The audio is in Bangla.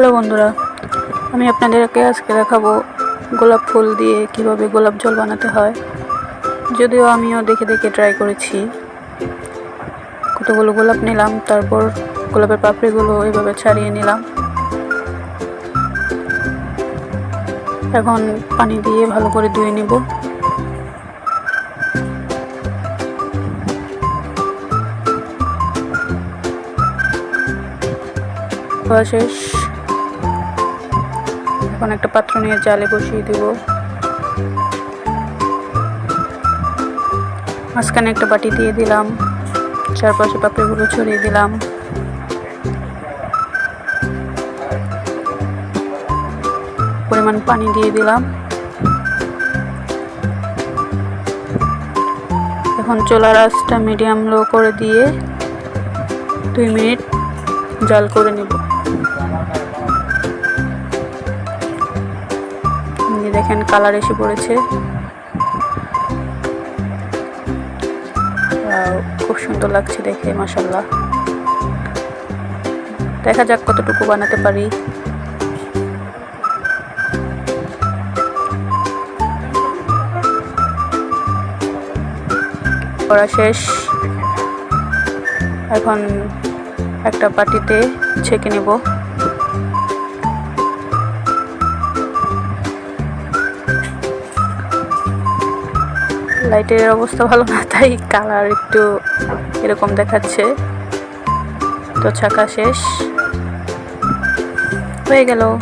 হ্যালো বন্ধুরা, আমি আপনাদেরকে আজকে দেখাবো গোলাপ ফুল দিয়ে কীভাবে গোলাপ জল বানাতে হয়। যদিও আমিও দেখে দেখে ট্রাই করেছি। কতগুলো গোলাপ নিলাম, তারপর গোলাপের পাপড়িগুলো এভাবে ছাড়িয়ে নিলাম। এখন পানি দিয়ে ভালো করে ধুয়ে নিব। শেষ। এখন একটা পাত্র নিয়ে জালে বসিয়ে দিব। মাঝখানে একটা বাটি দিয়ে দিলাম। চারপাশে পাপড়িগুলো ছড়িয়ে দিলাম। পরিমাণ পানি দিয়ে দিলাম। এখন চোলার আঁচটা মিডিয়াম লো করে দিয়ে দুই মিনিট জাল করে নিব। এই দেখেন কালার এসে পড়েছে। খুব সুন্দর লাগছে দেখে মাসাল্লাহ দেখা যাক কতটুকু বানাতে পারি। করা শেষ। এখন একটা পাটিতে ছেঁকে নেব। লাইটের অবস্থা ভালো না তাই কালার একটু এরকম দেখাচ্ছে। তো ছাকা শেষ। হয়ে গেল।